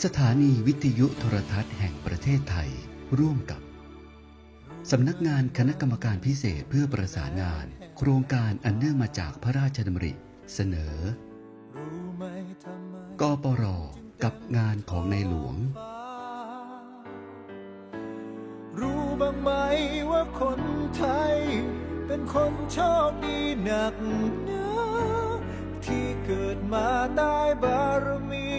สถานีวิทยุโทรทัศน์แห่งประเทศไทยร่วมกับ สำนักงานคณะกรรมการพิเศษเพื่อประสานงาน โครงการอันเนื่องมาจากพระราชดำริ เสนอกปรกับงานของในหลวง รู้บ้างไหมว่าคนไทย เป็นคนโชคดีหนักหนาที่เกิดมาได้บารมี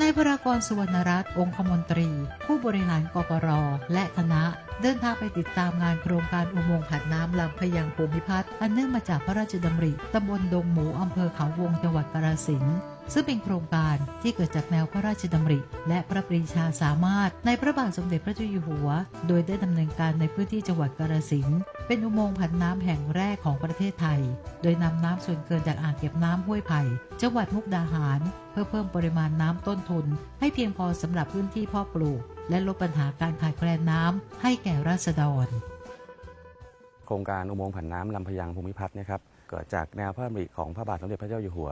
นายพรากรสุวรรณรัตน์องคมนตรี ผู้บริหารกปรและคณะ เดินทางไปติดตามงานโครงการอุโมงค์ผันน้ำลำพยังภูมิพัฒน์อันเนื่องมาจากพระราชดำริตำบลดงหมูอำเภอเขาวงจังหวัดกาฬสินธุ์ ซึ่งเป็นโครงการที่เกิดจากแนวพระราชดำริ และพระปรีชาสามารถในพระบาทสมเด็จพระเจ้าอยู่หัว โดยได้ดำเนินการในพื้นที่จังหวัดกาฬสินธุ์เป็นอุโมงค์ผันน้ำแห่งแรกของประเทศไทย โดยนำน้ำส่วนเกินจากอ่างเก็บน้ำห้วยไผ่ จังหวัดมุกดาหาร เพื่อเพิ่มปริมาณน้ำต้นทุน ให้เพียงพอสำหรับพื้นที่เพาะปลูก และลดปัญหาการขาดแคลนน้ำให้แก่ราษฎร โครงการอุโมงค์ผันน้ำลำพยังภูมิพัฒน์นะครับเกิดจากแนวพระดำริของพระบาทสมเด็จพระเจ้าอยู่หัว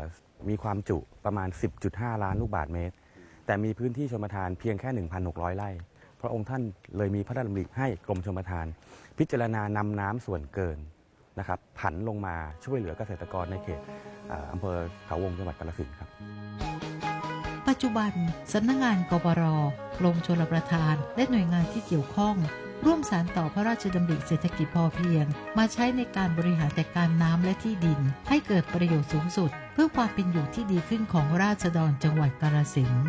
มีความจุประมาณ 10.5 ล้านลูกบาศก์เมตร แต่มีพื้นที่ชมทานเพียงแค่ 1,600 ไร่ พระองค์ท่านเลยมีพระราชดำริให้กรมชมทาน พิจารณานำน้ำส่วนเกินนะครับผันลงมาช่วยเหลือเกษตรกรในเขตอำเภอเขาวงจังหวัดกาฬสินธุ์ครับปัจจุบันสำนักงงานกปรกรมชลประทาน และหน่วยงานที่เกี่ยวข้อง ร่วมสารต่อพระราชดำริเศรษฐกิจพอเพียง มาใช้ในการบริหารจัดการน้ำและที่ดิน ให้เกิดประโยชน์สูงสุด เพื่อความเป็นอยู่ที่ดีขึ้นของราษฎรจังหวัดกาฬสินธุ์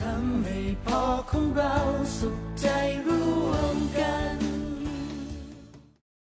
ทำให้พ่อของเราสุขใจรู้